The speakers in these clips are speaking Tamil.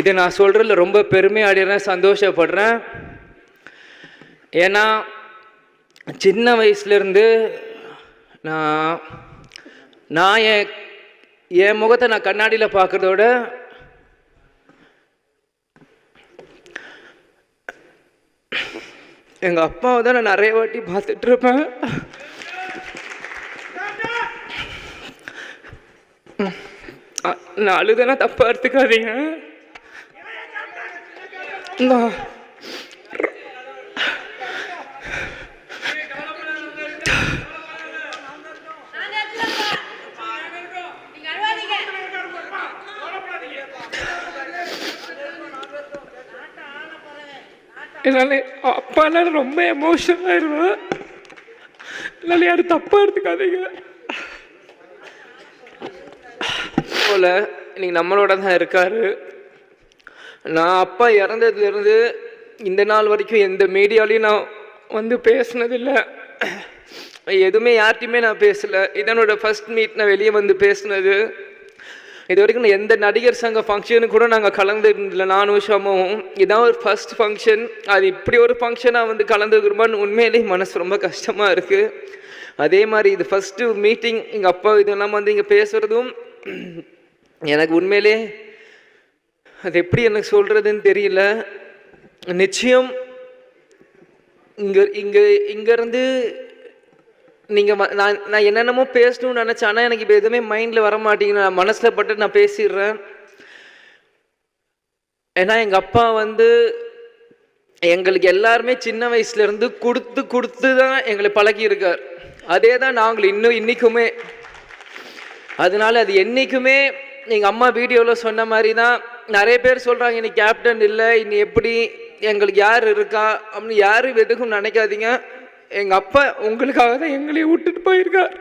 இதை நான் சொல்கிறதுல ரொம்ப பெருமையாடுறேன் சந்தோஷப்படுறேன். ஏன்னா சின்ன வயசுலேருந்து நான் நான் என் என் முகத்தை நான் கண்ணாடியில் பார்க்குறதோட எங்கள் அப்பாவை தான் நான் நிறைய வாட்டி பார்த்துட்ருப்பேன். நான் அழுதனா தப்பாக எடுத்துக்காதீங்க. என்னால் அப்பானால ரொம்ப எமோஷனல் ஆயிடுவேன் என்னால் யாரும் தப்பாக எடுத்துக்காதீங்க. போல இன்னைக்கு நம்மளோட தான் இருக்காரு. நான் அப்பா இறந்ததுலேருந்து இந்த நாள் வரைக்கும் எந்த மீடியாலையும் நான் வந்து பேசுனதில்லை. எதுவுமே யார்கிட்டையுமே நான் பேசலை. இதனோட ஃபர்ஸ்ட் மீட் நான் வெளியே வந்து பேசினது. இது வரைக்கும் நான் எந்த நடிகர் சங்க ஃபங்க்ஷனு கூட நாங்கள் கலந்துருந்தில்ல நானும் ஷமும். இதான் ஒரு ஃபர்ஸ்ட் ஃபங்க்ஷன் அது இப்படி ஒரு ஃபங்க்ஷனாக வந்து கலந்துக்கிறோமான்னு உண்மையிலேயே மனசு ரொம்ப கஷ்டமாக இருக்குது அதே மாதிரி இது ஃபஸ்ட்டு மீட்டிங் எங்கள் அப்பா இதெல்லாம் வந்து இங்கே பேசுகிறதும் எனக்கு உண்மையிலே அது எப்படி எனக்கு சொல்கிறதுன்னு தெரியல. நிச்சயம் இங்கே இங்கே இங்கேருந்து நீங்கள் நான் நான் என்னென்னமோ பேசணும்னு நினச்சேன். ஆனால் எனக்கு இப்போ எதுவுமே மைண்டில் வர மாட்டேங்குது. நான் மனசில் பட்டு நான் பேசிடுறேன். ஏன்னா எங்கள் அப்பா வந்து எங்களுக்கு எல்லாருமே சின்ன வயசுலேருந்து கொடுத்து கொடுத்து தான் எங்களை பழகியிருக்கார். அதே தான் நாங்கள் இன்னும் இன்றைக்குமே அதனால அது என்றைக்குமே எங்கள் அம்மா வீடியோவில் சொன்ன மாதிரி தான் நிறைய பேர் சொல்கிறாங்க இனி கேப்டன் இல்லை இனி எப்படி எங்களுக்கு யார் இருக்கா? அப்படின்னு யாரும் எதுக்கும் நினைக்காதீங்க. எங்கள் அப்பா உங்களுக்காக தான் எங்களையும் விட்டுட்டு போயிருக்கார்.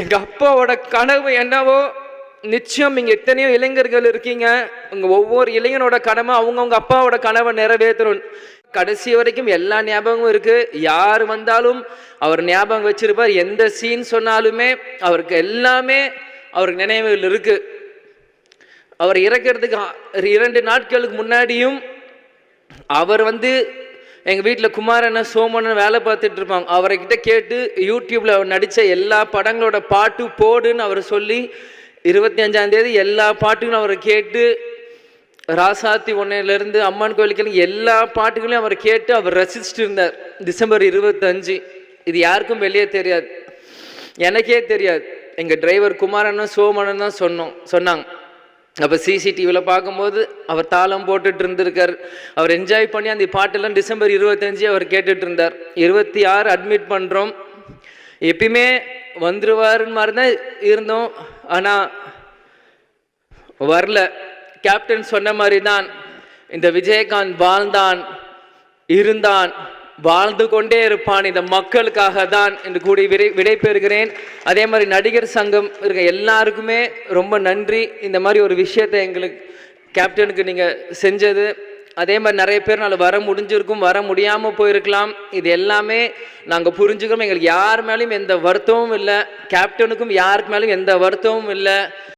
எங்கள் அப்பாவோட கனவு என்னவோ நிச்சயம் இங்கே எத்தனையோ இளைஞர்கள் இருக்கீங்க. உங்கள் ஒவ்வொரு இளைஞனோட கடமை அவங்கவுங்க அப்பாவோட கனவை நிறைவேற்றணும். கடைசி வரைக்கும் எல்லா ஞாபகமும் இருக்குது யார் வந்தாலும் அவர் ஞாபகம் வச்சிருப்பார். எந்த சீன் சொன்னாலுமே அவருக்கு எல்லாமே அவருக்கு நினைவுகள் இருக்கு. அவர் இறக்கிறதுக்கு இரண்டு நாட்களுக்கு முன்னாடியும் அவர் வந்து எங்கள் வீட்டில் குமாரண்ண சோமண்ணன் வேலை பார்த்துட்டு இருப்பாங்க. அவர்கிட்ட கேட்டு யூடியூப்பில் அவர் நடித்த எல்லா படங்களோட பாட்டு போடுன்னு அவர் சொல்லி இருபத்தி அஞ்சாம் தேதி எல்லா பாட்டுகளும் அவரை கேட்டு ராசாத்தி ஒன்னையிலேருந்து அம்மன் கோயிலுக்கு எல்லா பாட்டுகளையும் அவர் கேட்டு அவர் ரசிச்சுட்டு இருந்தார். டிசம்பர் இருபத்தஞ்சு. இது யாருக்கும் வெளியே தெரியாது. எனக்கே தெரியாது. எங்கள் டிரைவர் குமாரன்னு சோமனன் தான் சொன்னோம் சொன்னாங்க. அப்போ சிசிடிவியில் பார்க்கும்போது அவர் தாளம் போட்டுட்டு இருந்திருக்கார். அவர் என்ஜாய் பண்ணி அந்த பாட்டெல்லாம் டிசம்பர் இருபத்தஞ்சு அவர் கேட்டுட்டு இருந்தார். இருபத்தி ஆறு அட்மிட் பண்ணுறோம் எப்பயுமே வந்துருவாருன்னு மாதிரி தான் இருந்தோம். ஆனால் வரல. கேப்டன் சொன்ன மாதிரி தான் இந்த விஜயகாந்த் வாழ்ந்தான் இருந்தான். வாழ்ந்து கொண்டே இருப்பான் இந்த மக்களுக்காக தான் என்று கூடி விடை விடை பெறுகிறேன் அதே மாதிரி நடிகர் சங்கம் இருக்க எல்லாருக்குமே ரொம்ப நன்றி. இந்த மாதிரி ஒரு விஷயத்தை எங்களுக்கு கேப்டனுக்கு நீங்கள் செஞ்சது. அதே மாதிரி நிறைய பேர்னால வர முடிஞ்சிருக்கும் வர முடியாமல் போயிருக்கலாம். இது எல்லாமே நாங்கள் புரிஞ்சுக்கிறோம். எங்களுக்கு யார் மேலேயும் எந்த வருத்தமும் இல்லை. கேப்டனுக்கும் யாருக்கு மேலேயும் எந்த வருத்தமும் இல்லை.